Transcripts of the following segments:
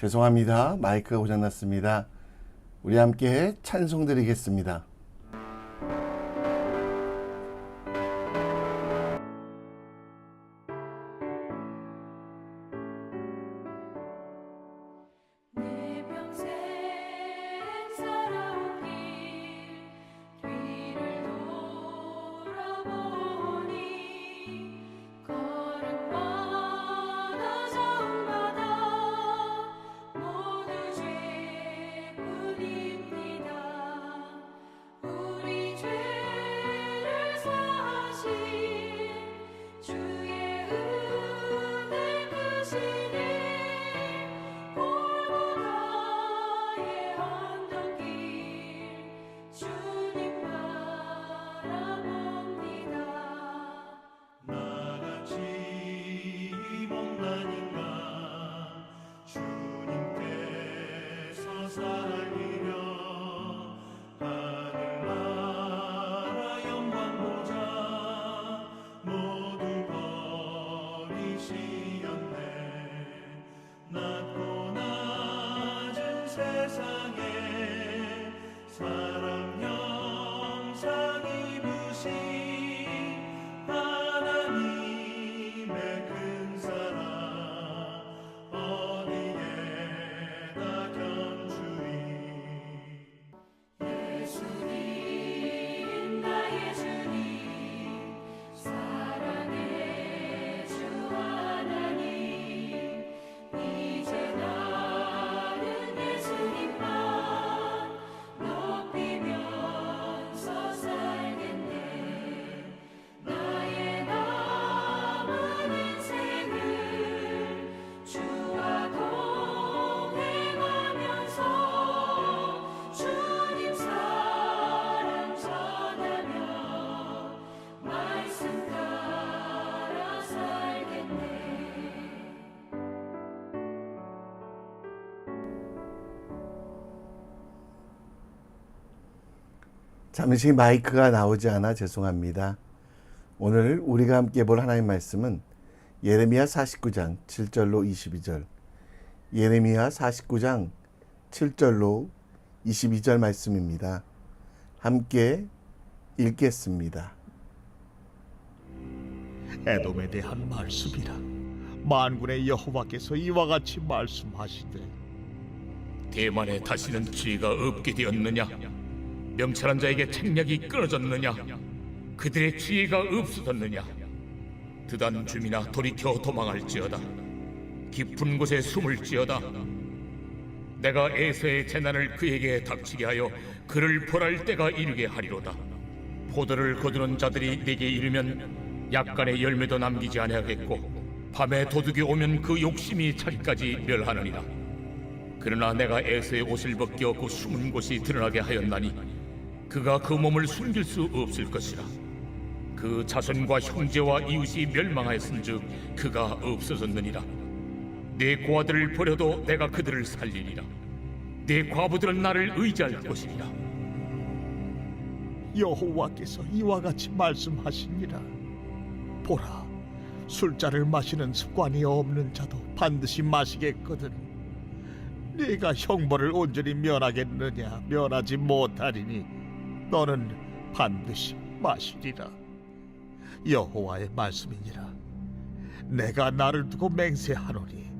죄송합니다. 마이크가 고장났습니다. 우리 함께 찬송 드리겠습니다. 잠시 마이크가 나오지 않아 죄송합니다. 오늘 우리가 함께 볼 하나님 말씀은 예레미야 49장 7절로 22절. 예레미야 49장 7절로 22절 말씀입니다. 함께 읽겠습니다. 에돔에 대한 말씀이라 만군의 여호와께서 이와 같이 말씀하시되 대만에 다시는 지혜가 없게 되었느냐? 명철한 자에게 책략이 끊어졌느냐? 그들의 지혜가 없어졌느냐? 드단 주민아 돌이켜 도망할지어다. 깊은 곳에 숨을지어다. 내가 에서의 재난을 그에게 닥치게 하여 그를 벌할 때가 이르게 하리로다. 포도를 거두는 자들이 내게 이르면 약간의 열매도 남기지 아니하겠고 밤에 도둑이 오면 그 욕심이 자기까지 멸하느니라. 그러나 내가 에서의 옷을 벗겨 그 숨은 곳이 드러나게 하였나니 그가 그 몸을 숨길 수 없을 것이라. 그 자손과 형제와 이웃이 멸망하였은즉 그가 없어졌느니라. 내 고아들을 버려도 내가 그들을 살리리라. 내 과부들은 나를 의지할 것이니라. 여호와께서 이와 같이 말씀하시니라 보라 술자를 마시는 습관이 없는 자도 반드시 마시겠거든. 네가 형벌을 온전히 면하겠느냐? 면하지 못하리니 너는 반드시 마시리라. 여호와의 말씀이니라. 내가 나를 두고 맹세하노니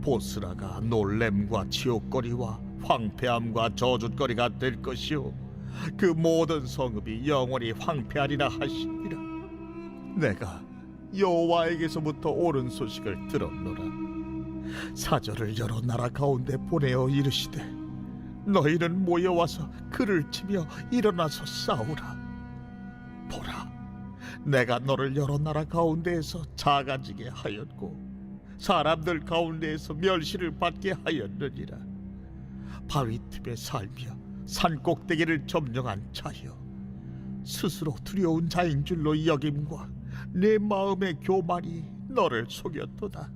보스라가 놀램과 치욕거리와 황폐함과 저주거리가 될 것이요. 그 모든 성읍이 영원히 황폐하리라 하시니라 내가 여호와에게서부터 옳은 소식을 들었노라. 사절을 여러 나라 가운데 보내어 이르시되 너희는 모여와서 그를 치며 일어나서 싸우라. 보라 내가 너를 여러 나라 가운데에서 작아지게 하였고 사람들 가운데에서 멸시를 받게 하였느니라. 바위 틈에 살며 산 꼭대기를 점령한 자여 스스로 두려운 자인 줄로 여김과 내 마음의 교만이 너를 속였도다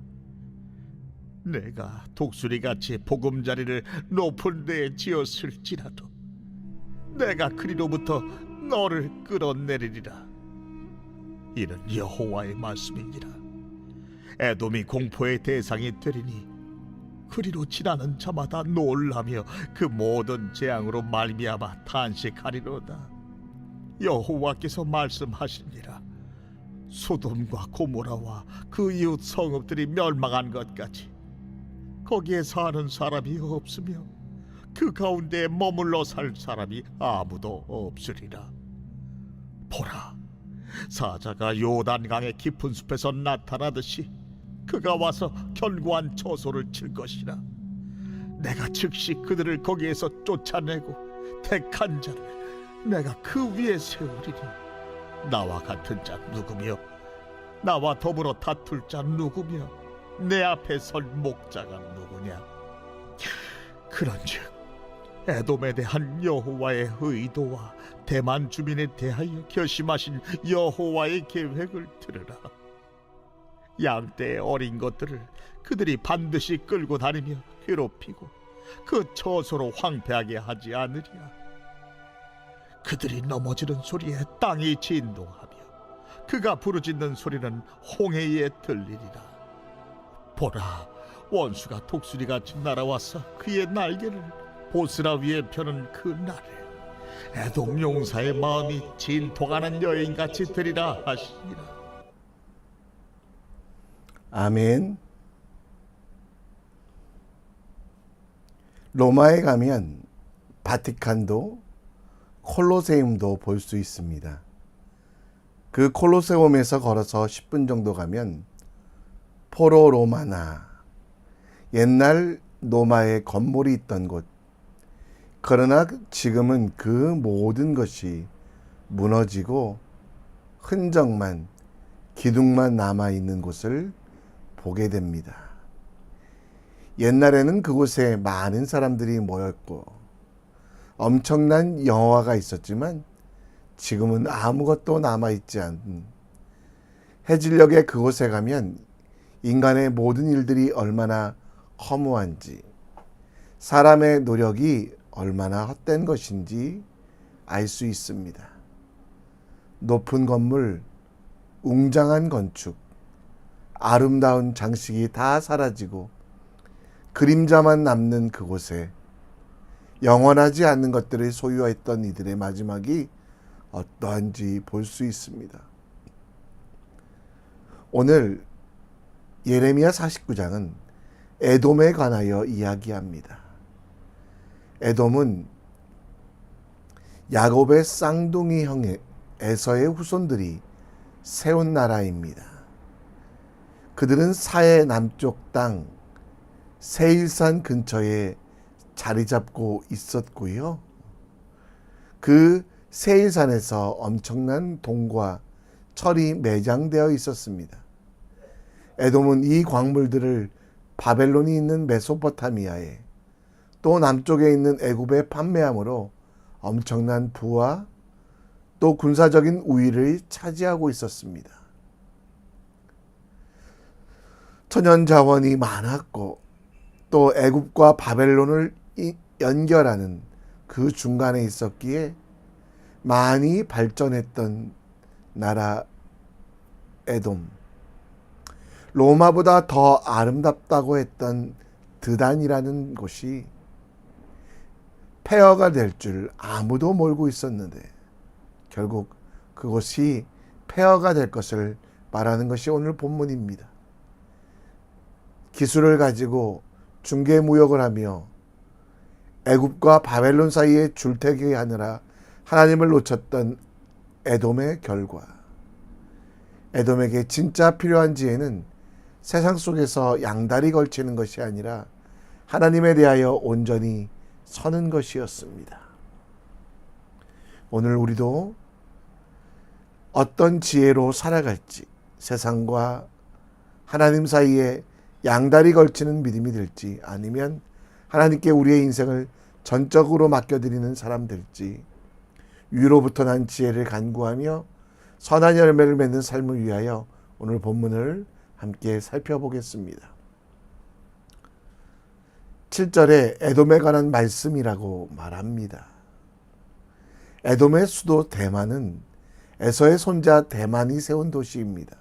내가 독수리같이 보금자리를 높은 데에 지었을지라도 내가 그리로부터 너를 끌어내리리라 이는 여호와의 말씀이니라 에돔이 공포의 대상이 되리니 그리로 지나는 자마다 놀라며 그 모든 재앙으로 말미암아 탄식하리로다. 여호와께서 말씀하시니라. 소돔과 고모라와 그 이웃 성읍들이 멸망한 것 같이 거기에 사는 사람이 없으며 그 가운데 머물러 살 사람이 아무도 없으리라. 보라, 사자가 요단강의 깊은 숲에서 나타나듯이 그가 와서 견고한 처소를 칠 것이라. 내가 즉시 그들을 거기에서 쫓아내고 택한 자를 내가 그 위에 세우리니 나와 같은 자 누구며 나와 더불어 다툴 자 누구며 내 앞에 설 목자가 누구냐? 그런즉 에돔에 대한 여호와의 의도와 대만 주민에 대하여 결심하신 여호와의 계획을 들으라. 양떼의 어린 것들을 그들이 반드시 끌고 다니며 괴롭히고 그 처소로 황폐하게 하지 않으리라 그들이 넘어지는 소리에 땅이 진동하며 그가 부르짖는 소리는 홍해에 들리리라 보라 원수가 독수리같이 날아와서 그의 날개를 보스라 위에 펴는 그 날에 애돔 용사의 마음이 진통하는 여인같이 되리라 하시니라 아멘. 로마에 가면 바티칸도 콜로세움도 볼 수 있습니다. 그 콜로세움에서 걸어서 10분 정도 가면 포로 로마나 옛날 로마의 건물이 있던 곳. 그러나 지금은 그 모든 것이 무너지고 흔적만 기둥만 남아 있는 곳을 보게 됩니다. 옛날에는 그곳에 많은 사람들이 모였고 엄청난 영화가 있었지만 지금은 아무것도 남아 있지 않은 해질녘에 그곳에 가면 인간의 모든 일들이 얼마나 허무한지 사람의 노력이 얼마나 헛된 것인지 알 수 있습니다. 높은 건물, 웅장한 건축, 아름다운 장식이 다 사라지고 그림자만 남는 그곳에 영원하지 않는 것들을 소유했던 이들의 마지막이 어떠한지 볼 수 있습니다. 오늘 예레미야 49장은 에돔에 관하여 이야기합니다. 에돔은 야곱의 쌍둥이 형 에서의 후손들이 세운 나라입니다. 그들은 사해 남쪽 땅 세일산 근처에 자리 잡고 있었고요. 그 세일산에서 엄청난 동과 철이 매장되어 있었습니다. 에돔은 이 광물들을 바벨론이 있는 메소포타미아에 또 남쪽에 있는 애굽에 판매함으로 엄청난 부와 또 군사적인 우위를 차지하고 있었습니다. 천연 자원이 많았고 또 애굽과 바벨론을 이- 연결하는 그 중간에 있었기에 많이 발전했던 나라 에돔. 로마보다 더 아름답다고 했던 드단이라는 곳이 폐허가 될 줄 아무도 몰고 있었는데 결국 그것이 폐허가 될 것을 말하는 것이 오늘 본문입니다. 기술을 가지고 중개 무역을 하며 애굽과 바벨론 사이에 줄태기 하느라 하나님을 놓쳤던 에돔의 결과. 에돔에게 진짜 필요한 지혜는 세상 속에서 양다리 걸치는 것이 아니라 하나님에 대하여 온전히 서는 것이었습니다. 오늘 우리도 어떤 지혜로 살아갈지 세상과 하나님 사이에 양다리 걸치는 믿음이 될지 아니면 하나님께 우리의 인생을 전적으로 맡겨드리는 사람 될지 위로부터 난 지혜를 간구하며 선한 열매를 맺는 삶을 위하여 오늘 본문을 함께 살펴보겠습니다. 7절에 에돔에 관한 말씀이라고 말합니다. 에돔의 수도 대만은 에서의 손자 대만이 세운 도시입니다.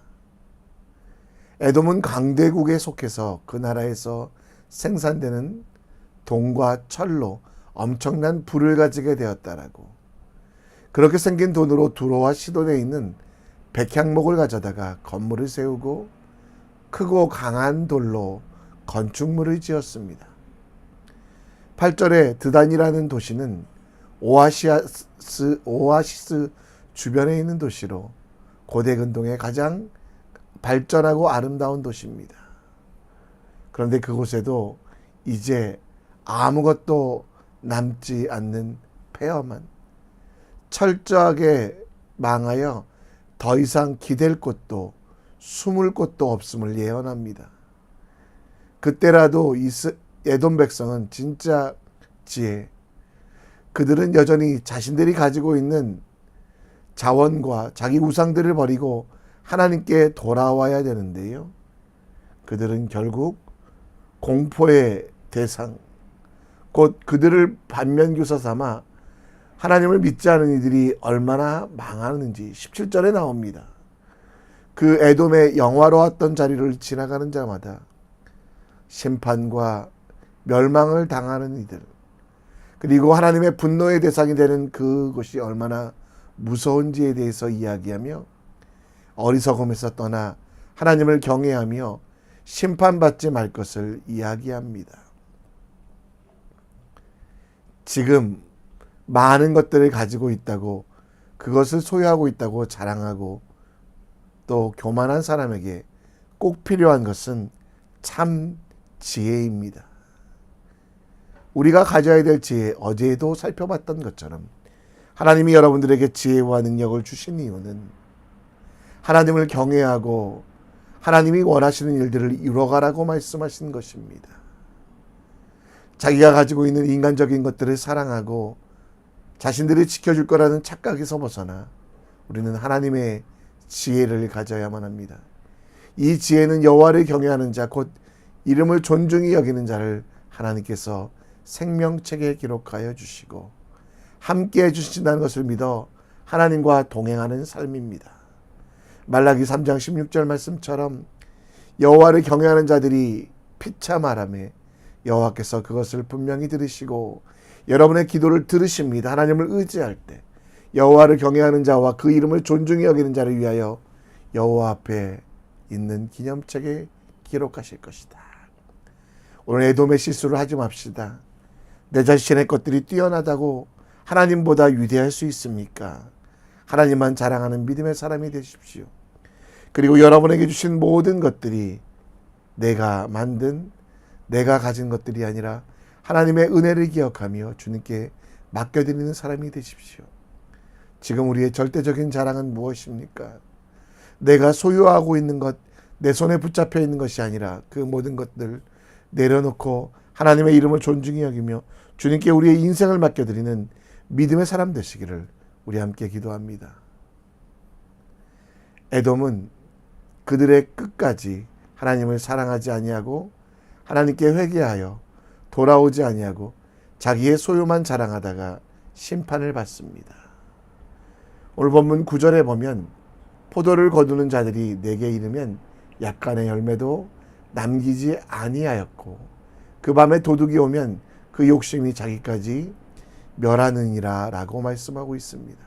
에돔은 강대국에 속해서 그 나라에서 생산되는 동과 철로 엄청난 부를 가지게 되었다라고. 그렇게 생긴 돈으로 두로와 시돈에 있는 백향목을 가져다가 건물을 세우고 크고 강한 돌로 건축물을 지었습니다. 8절에 드단이라는 도시는 오아시스, 오아시스 주변에 있는 도시로 고대 근동의 가장 발전하고 아름다운 도시입니다. 그런데 그곳에도 이제 아무것도 남지 않는 폐허만 철저하게 망하여 더 이상 기댈 곳도 숨을 곳도 없음을 예언합니다. 그때라도 에돔 백성은 진짜 지혜, 그들은 여전히 자신들이 가지고 있는 자원과 자기 우상들을 버리고 하나님께 돌아와야 되는데요. 그들은 결국 공포의 대상, 곧 그들을 반면교사 삼아 하나님을 믿지 않은 이들이 얼마나 망하는지 17절에 나옵니다. 그 에돔의 영화로웠던 자리를 지나가는 자마다 심판과 멸망을 당하는 이들, 그리고 하나님의 분노의 대상이 되는 그곳이 얼마나 무서운지에 대해서 이야기하며 어리석음에서 떠나 하나님을 경외하며 심판받지 말 것을 이야기합니다. 지금 많은 것들을 가지고 있다고 그것을 소유하고 있다고 자랑하고 또 교만한 사람에게 꼭 필요한 것은 참 지혜입니다. 우리가 가져야 될 지혜 어제도 살펴봤던 것처럼 하나님이 여러분들에게 지혜와 능력을 주신 이유는 하나님을 경외하고 하나님이 원하시는 일들을 이뤄가라고 말씀하신 것입니다. 자기가 가지고 있는 인간적인 것들을 사랑하고 자신들이 지켜줄 거라는 착각에서 벗어나 우리는 하나님의 지혜를 가져야만 합니다. 이 지혜는 여호와를 경외하는 자, 곧 이름을 존중히 여기는 자를 하나님께서 생명책에 기록하여 주시고 함께 해 주신다는 것을 믿어 하나님과 동행하는 삶입니다. 말라기 3장 16절 말씀처럼 여호와를 경외하는 자들이 피차 말하며 여호와께서 그것을 분명히 들으시고 여러분의 기도를 들으십니다. 하나님을 의지할 때 여호와를 경외하는 자와 그 이름을 존중히 여기는 자를 위하여 여호와 앞에 있는 기념책에 기록하실 것이다. 오늘 에돔의 실수를 하지 맙시다. 내 자신의 것들이 뛰어나다고 하나님보다 위대할 수 있습니까? 하나님만 자랑하는 믿음의 사람이 되십시오. 그리고 여러분에게 주신 모든 것들이 내가 만든 내가 가진 것들이 아니라 하나님의 은혜를 기억하며 주님께 맡겨드리는 사람이 되십시오. 지금 우리의 절대적인 자랑은 무엇입니까? 내가 소유하고 있는 것, 내 손에 붙잡혀 있는 것이 아니라 그 모든 것들 내려놓고 하나님의 이름을 존중히 여기며 주님께 우리의 인생을 맡겨드리는 믿음의 사람 되시기를 우리 함께 기도합니다. 에돔은 그들의 끝까지 하나님을 사랑하지 아니하고 하나님께 회개하여 돌아오지 아니하고 자기의 소유만 자랑하다가 심판을 받습니다. 오늘 본문 9절에 보면 포도를 거두는 자들이 내게 이르면 약간의 열매도 남기지 아니하였고 그 밤에 도둑이 오면 그 욕심이 자기까지 멸하느니라라고 말씀하고 있습니다.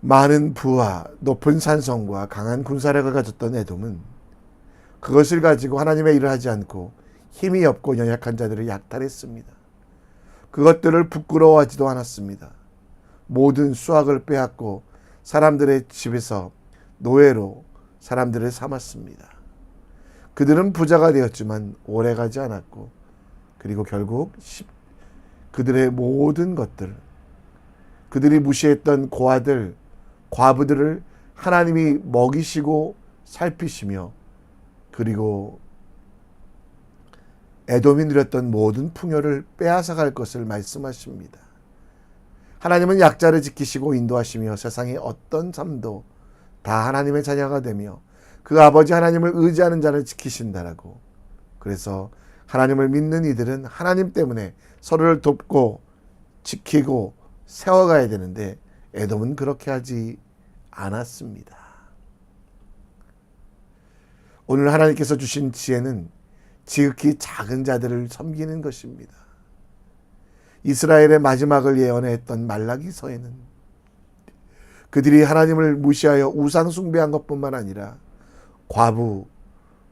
많은 부와 높은 산성과 강한 군사력을 가졌던 에돔은 그것을 가지고 하나님의 일을 하지 않고 힘이 없고 연약한 자들을 약탈했습니다. 그것들을 부끄러워하지도 않았습니다. 모든 수확을 빼앗고 사람들의 집에서 노예로 사람들을 삼았습니다. 그들은 부자가 되었지만 오래 가지 않았고 그리고 결국 그들의 모든 것들 그들이 무시했던 고아들 과부들을 하나님이 먹이시고 살피시며 그리고 에돔이 누렸던 모든 풍요를 빼앗아 갈 것을 말씀하십니다. 하나님은 약자를 지키시고 인도하시며 세상의 어떤 삶도 다 하나님의 자녀가 되며 그 아버지 하나님을 의지하는 자를 지키신다라고. 그래서 하나님을 믿는 이들은 하나님 때문에 서로를 돕고 지키고 세워가야 되는데 에돔은 그렇게 하지 않았습니다. 오늘 하나님께서 주신 지혜는 지극히 작은 자들을 섬기는 것입니다. 이스라엘의 마지막을 예언했던 말라기서에는 그들이 하나님을 무시하여 우상 숭배한 것뿐만 아니라 과부,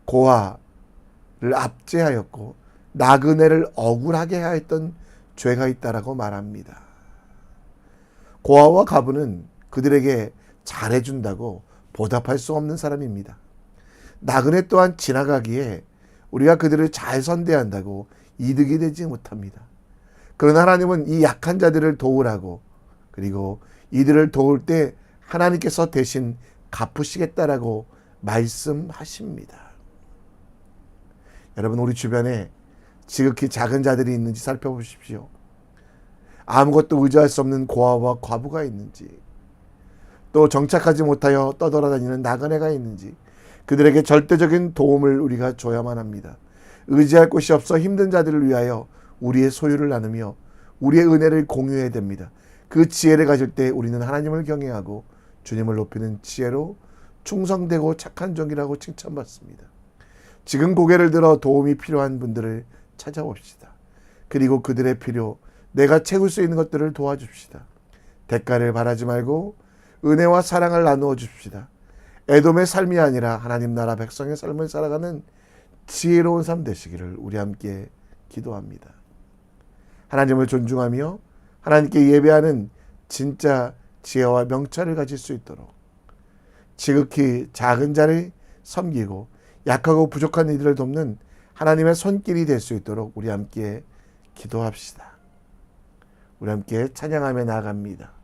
고아를 압제하였고 나그네를 억울하게 하였던 죄가 있다라고 말합니다. 고아와 과부는 그들에게 잘해준다고 보답할 수 없는 사람입니다. 나그네 또한 지나가기에 우리가 그들을 잘 선대한다고 이득이 되지 못합니다. 그러나 하나님은 이 약한 자들을 도우라고 그리고 이들을 도울 때 하나님께서 대신 갚으시겠다라고 말씀하십니다. 여러분 우리 주변에 지극히 작은 자들이 있는지 살펴보십시오. 아무것도 의지할 수 없는 고아와 과부가 있는지 또 정착하지 못하여 떠돌아다니는 나그네가 있는지 그들에게 절대적인 도움을 우리가 줘야만 합니다. 의지할 곳이 없어 힘든 자들을 위하여 우리의 소유를 나누며 우리의 은혜를 공유해야 됩니다. 그 지혜를 가질 때 우리는 하나님을 경외하고 주님을 높이는 지혜로 충성되고 착한 종이라고 칭찬받습니다. 지금 고개를 들어 도움이 필요한 분들을 찾아봅시다. 그리고 그들의 필요, 내가 채울 수 있는 것들을 도와줍시다. 대가를 바라지 말고 은혜와 사랑을 나누어 줍시다. 애돔의 삶이 아니라 하나님 나라 백성의 삶을 살아가는 지혜로운 삶 되시기를 우리 함께 기도합니다. 하나님을 존중하며 하나님께 예배하는 진짜 지혜와 명철을 가질 수 있도록 지극히 작은 자를 섬기고 약하고 부족한 이들을 돕는 하나님의 손길이 될 수 있도록 우리 함께 기도합시다. 우리 함께 찬양하며 나아갑니다.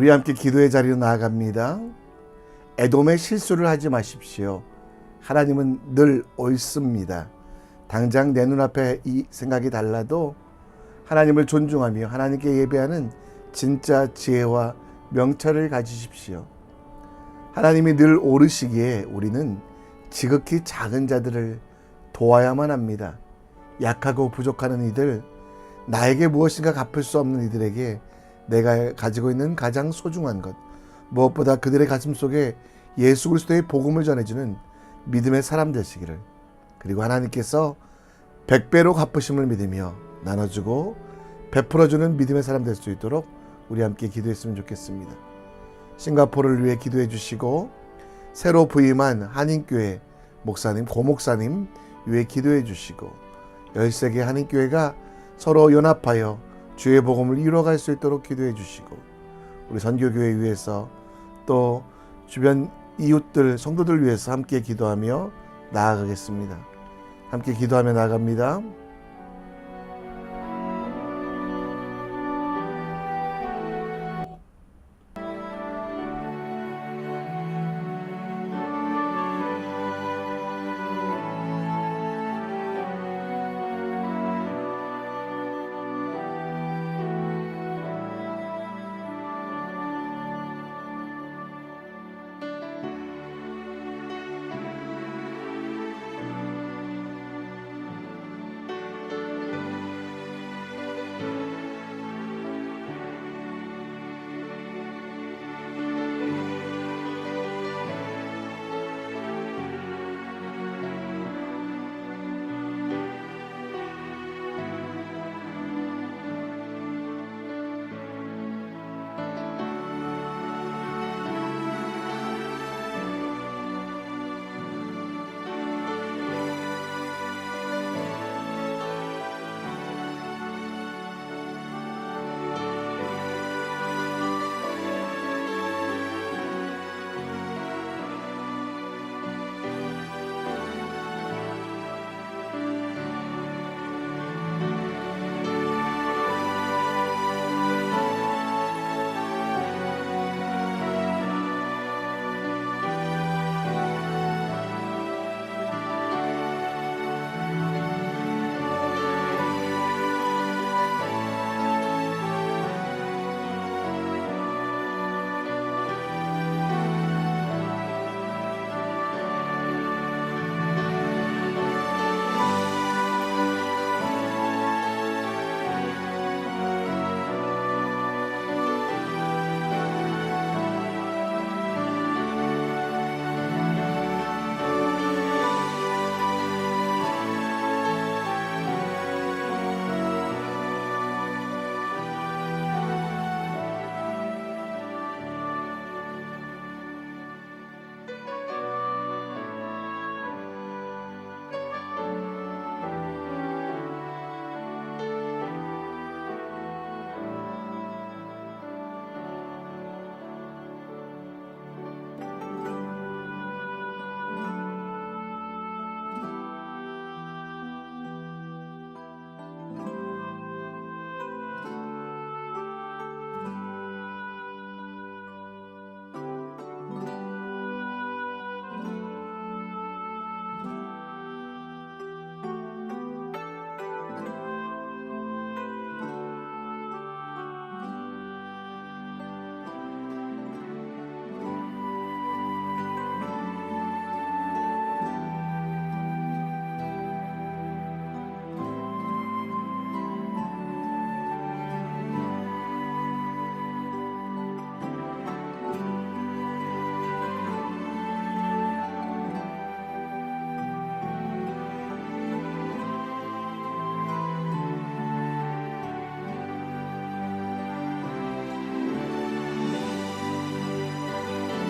우리 함께 기도의 자리로 나아갑니다. 애돔의 실수를 하지 마십시오. 하나님은 늘 옳습니다. 당장 내 눈앞에 이 생각이 달라도 하나님을 존중하며 하나님께 예배하는 진짜 지혜와 명철을 가지십시오. 하나님이 늘 오르시기에 우리는 지극히 작은 자들을 도와야만 합니다. 약하고 부족하는 이들, 나에게 무엇인가 갚을 수 없는 이들에게 내가 가지고 있는 가장 소중한 것, 무엇보다 그들의 가슴 속에 예수 그리스도의 복음을 전해주는 믿음의 사람 되시기를 그리고 하나님께서 백배로 갚으심을 믿으며 나눠주고 베풀어주는 믿음의 사람 될 수 있도록 우리 함께 기도했으면 좋겠습니다. 싱가포르를 위해 기도해 주시고 새로 부임한 한인교회 목사님 고목사님 위해 기도해 주시고 13개 한인교회가 서로 연합하여 주의 복음을 이루어갈 수 있도록 기도해 주시고 우리 선교교회 위해서 또 주변 이웃들 성도들 위해서 함께 기도하며 나아가겠습니다. 함께 기도하며 나아갑니다.